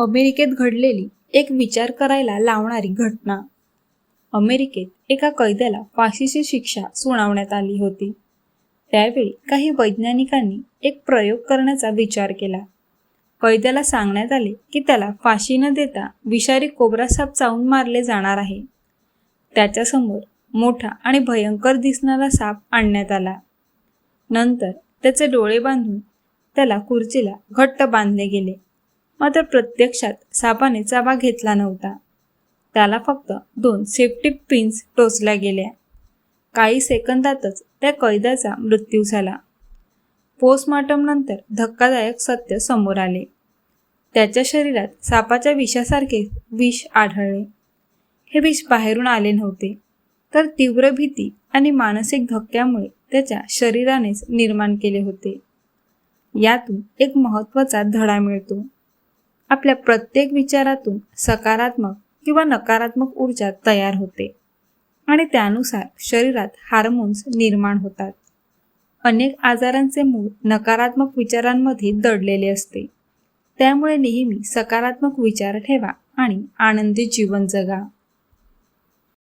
अमेरिकेत घडलेली एक विचार करायला लावणारी घटना. अमेरिकेत एका कैद्याला फाशीची शिक्षा सुनावण्यात आली होती. त्यावेळी काही वैज्ञानिकांनी एक प्रयोग करण्याचा विचार केला. कैद्याला सांगण्यात आले की त्याला फाशी न देता विषारी कोबरा साप चावून मारले जाणार आहे. त्याच्यासमोर मोठा आणि भयंकर दिसणारा साप आणण्यात आला. नंतर त्याचे डोळे बांधून त्याला खुर्चीला घट्ट बांधले गेले. मात्र प्रत्यक्षात सापाने चाबा घेतला नव्हता. त्याला फक्त दोन सेफ्टी पिन्स टोचल्या गेल्या. काही सेकंदातच त्या कैद्याचा मृत्यू झाला. पोस्टमॉर्टमनंतर धक्कादायक सत्य समोर आले. त्याच्या शरीरात सापाच्या विषासारखे विष आढळले. हे विष बाहेरून आले नव्हते तर तीव्र भीती आणि मानसिक धक्क्यामुळे त्याच्या शरीरानेच निर्माण केले होते. यातून एक महत्त्वाचा धडा मिळतो. आपल्या प्रत्येक विचारातून सकारात्मक किंवा नकारात्मक ऊर्जा तयार होते. आणि त्यानुसार शरीरात हार्मोन्स निर्माण होतात. अनेक आजारांचे मूळ नकारात्मक विचारांमध्ये दडलेले असते. त्यामुळे नेहमी सकारात्मक विचार ठेवा आणि आनंदी जीवन जगा.